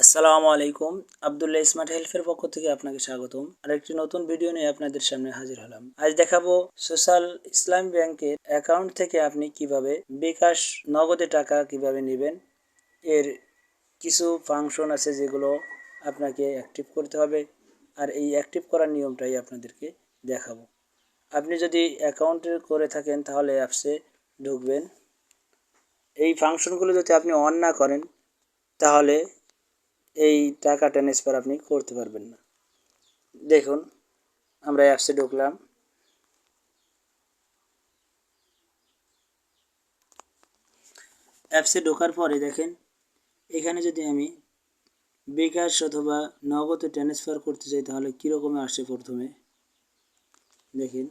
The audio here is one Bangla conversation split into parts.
আসসালামু আলাইকুম। আবদুল্লাহ স্মার্ট হেলথের পক্ষ থেকে আপনাকে স্বাগতম। আর একটি নতুন ভিডিও নিয়ে আপনাদের সামনে হাজির হলাম। আজ দেখাবো সোশ্যাল ইসলাম ব্যাংকের অ্যাকাউন্ট থেকে আপনি কীভাবে বিকাশ নগদে টাকা কীভাবে নেবেন। এর কিছু ফাংশন আছে যেগুলো আপনাকে অ্যাক্টিভ করতে হবে। আর এই অ্যাক্টিভ করার নিয়মটাই আপনাদেরকে দেখাবো। আপনি যদি অ্যাকাউন্টে করে থাকেন, তাহলে অ্যাপসে ঢুকবেন। এই ফাংশনগুলো যদি আপনি অন না করেন, তাহলে এই টাকা ট্রান্সফার আপনি করতে পারবেন না। দেখুন, আমরা অ্যাপসে ঢুকলাম। অ্যাপসে ঢোকার পরে দেখেন, এখানে যদি আমি বিকাশ অথবা নগদে ট্রান্সফার করতে চাই, তাহলে কীরকমে আসে প্রথমে? দেখেন।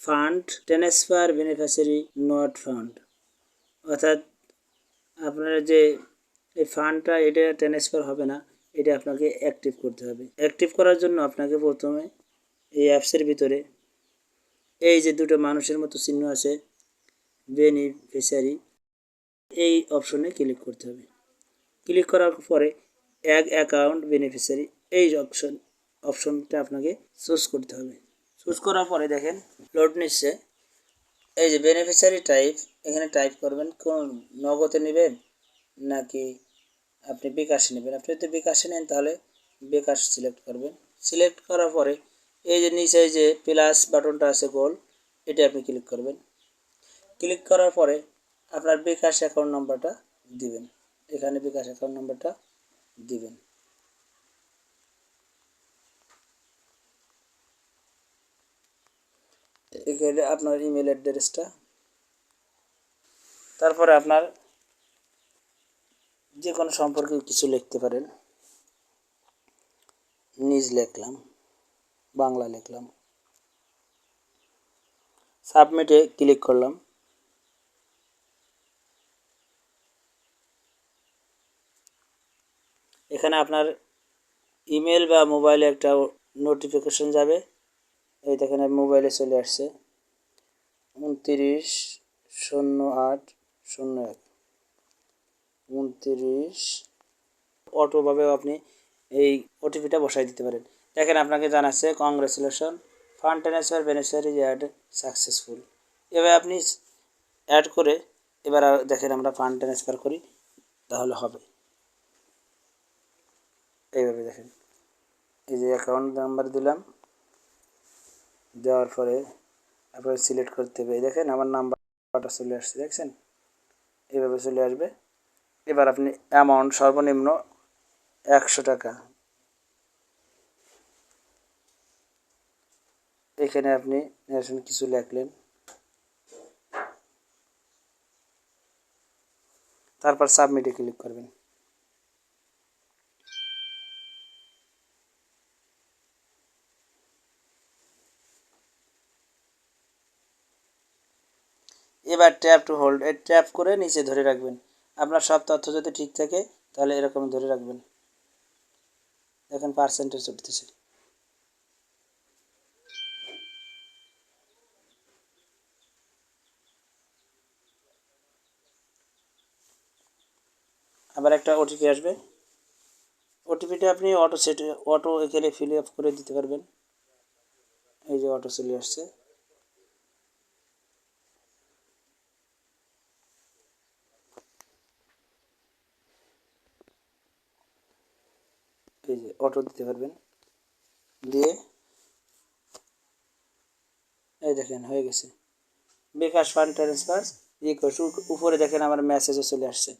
Fund transfer beneficiary not fund অর্থাৎ আপনার যে এই ফান্ডটা এটা ট্রান্সফার হবে না, এটা আপনাকে অ্যাক্টিভ করতে হবে। অ্যাক্টিভ করার জন্য আপনাকে প্রথমে এই অ্যাপসের ভিতরে এই যে দুটো মানুষের মতো চিহ্ন আছে বেনিফিশিয়ারি এই অপশনে ক্লিক করতে হবে। ক্লিক করার পরে এক অ্যাকাউন্ট বেনিফিশিয়ারি এই অপশন অপশনটা আপনাকে চুজ করতে হবে। চুজ করার পরে দেখেন লোড নিচ্ছে। এই যে বেনিফিশিয়ারি টাইপ এখানে টাইপ করবেন, কোন নগদে নেবেন নাকি আপনি বিকাশে নেবেন? আপনি যদি বিকাশে নেন তাহলে বিকাশ সিলেক্ট করবেন। সিলেক্ট করার পরে এই যে নিচে যে প্লাস বাটনটা আছে গোল এটা আপনি ক্লিক করবেন। ক্লিক করার পরে আপনার বিকাশ অ্যাকাউন্ট নাম্বারটা দিবেন। এখানে বিকাশ অ্যাকাউন্ট নাম্বারটা দিবেন। এখানে আপনার ইমেল অ্যাড্রেসটা তারপরে আপনার যে কোনো সম্পর্কে কিছু লিখতে পারেন। নিজ লিখলাম, বাংলা লিখলাম। সাবমিটে ক্লিক করলাম। এখানে আপনার ইমেল বা মোবাইলে একটা নোটিফিকেশন যাবে। এই দেখেন মোবাইলে চলে আসছে। উনত্রিশ, শূন্য আট, শূন্য এক। উনত্রিশ। অটোভাবেও আপনি এই ওটিপিটা বসাই দিতে পারেন। দেখেন, আপনাকে জানাচ্ছে congratulation fund transfer beneficiary add successful এবার আপনি অ্যাড করে, এবার দেখেন, আমরা ফান্ড ট্রান্সফার করি, তাহলে হবে। এইভাবে দেখেন। এই যে অ্যাকাউন্ট নাম্বার দিলাম। দেওয়ার পরে আপনাকে সিলেক্ট করতে হবে। দেখেন আমার নাম্বারটা চলে আসছে, দেখছেন? এইভাবে চলে আসবে। এবার আপনি অ্যামাউন্ট সর্বনিম্ন একশো টাকা। এখানে আপনি কিছু লেখলেন। তারপর সাবমিটে ক্লিক করবেন। এবার ট্যাপ টু হোল্ড, এই ট্যাপ করে নিচে ধরে রাখবেন। আপনার সব তথ্য যদি ঠিক থাকে, তাহলে এরকম ধরে রাখবেন। দেখেন পার্সেন্টেজ উঠতেছে। আবার একটা ওটিপি আসবে। ওটিপিটা আপনি অটো সেট অটো এখানে ফিল আপ করে দিতে পারবেন। এই যে অটো চলে আসছে। এই অটো দিতে পারবেন। দিয়ে এই দেখেন, হয়ে গেছে। বিকাশ ফান্ড ট্রান্সফার রিকোয়েস্ট উপরে দেখেন আমার মেসেজও চলে আসছে।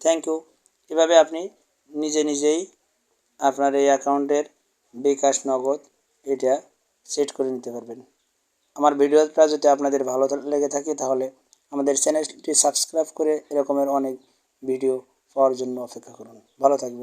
থ্যাংক ইউ এভাবে আপনি নিজে নিজেই আপনার এই অ্যাকাউন্টের বিকাশ নগদ এটা সেট করে নিতে পারবেন। আমার ভিডিওটা যদি আপনাদের ভালো লেগে থাকে তাহলে আমাদের চ্যানেলটি সাবস্ক্রাইব করে এরকমের অনেক ভিডিও পাওয়ার জন্য অপেক্ষা করুন। ভালো থাকবেন।